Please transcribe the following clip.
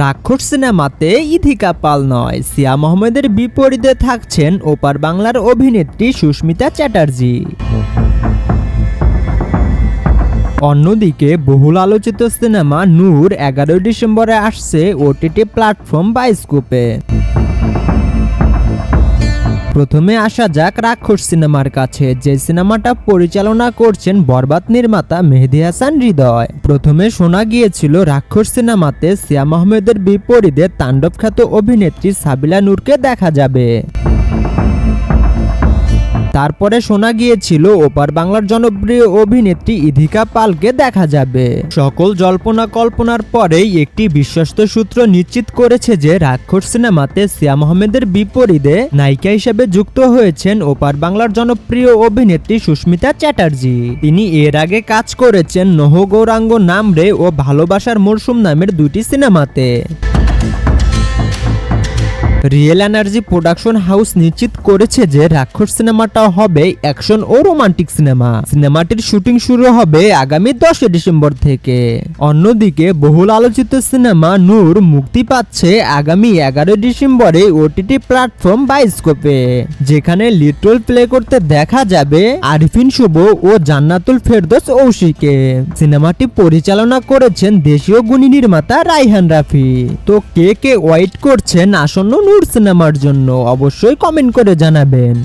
রাক্ষস সিনেমাতে ইথিকা পাল নয়। সিয়া মোহাম্মদের বিপরীতে থাকছেন ওপার বাংলার অভিনেত্রী সুস্মিতা চ্যাটার্জি। অন্যদিকে বহুল আলোচিত সিনেমা নূর এগারোই ডিসেম্বরে আসছে ওটিটি প্ল্যাটফর্ম বাইস্কোপে। প্রথমে আসা যাক রাক্ষস সিনেমার কাছে, যে সিনেমাটা পরিচালনা করছেন বরবাদ নির্মাতা মেহেদি হাসান হৃদয়। প্রথমে শোনা গিয়েছিল রাক্ষস সিনেমাতে সিয়াম আহমেদের বিপরীতে তাণ্ডব খ্যাত অভিনেত্রী সাবিলা নূরকে দেখা যাবে। তারপরে শোনা গিয়েছিল, ওপার বাংলার জনপ্রিয় অভিনেত্রী ইধিকা পালকে দেখা যাবে। সকল জল্পনা কল্পনার পরেই একটি বিশ্বস্ত সূত্র নিশ্চিত করেছে যে, রাক্ষস সিনেমাতে সিয়াম আহমেদের বিপরীতে নায়িকা হিসেবে যুক্ত হয়েছেন ওপার বাংলার জনপ্রিয় অভিনেত্রী সুস্মিতা চ্যাটার্জি। তিনি এর আগে কাজ করেছেন নহ গৌরাঙ্গ নামরে ও ভালোবাসার মরশুম নামের দুটি সিনেমাতে। রিয়েল এনার্জি প্রোডাকশন হাউস নিশ্চিত করেছে যে রাক্ষস সিনেমাটা হবে অ্যাকশন ও রোমান্টিক সিনেমা সিনেমাটির শুটিং শুরু হবে আগামী দশই ডিসেম্বর থেকে। অন্যদিকে বহুল আলোচিত সিনেমা নূর মুক্তি পাচ্ছে আগামী এগারোই ডিসেম্বরে ওটিটি প্ল্যাটফর্ম বাইস্কোপে যেখানে লিটল প্লে করতে দেখা যাবে আরিফিন শুভ ও জান্নাতুল ফেরদোস ঔশিকে। সিনেমাটি পরিচালনা করেছেন দেশীয় গুণী নির্মাতা রাইহান রাফি। তো কে কে ওয়াইট করছেন আসন্ন নূর সিনেমার জন্য অবশ্যই কমেন্ট করে জানাবেন।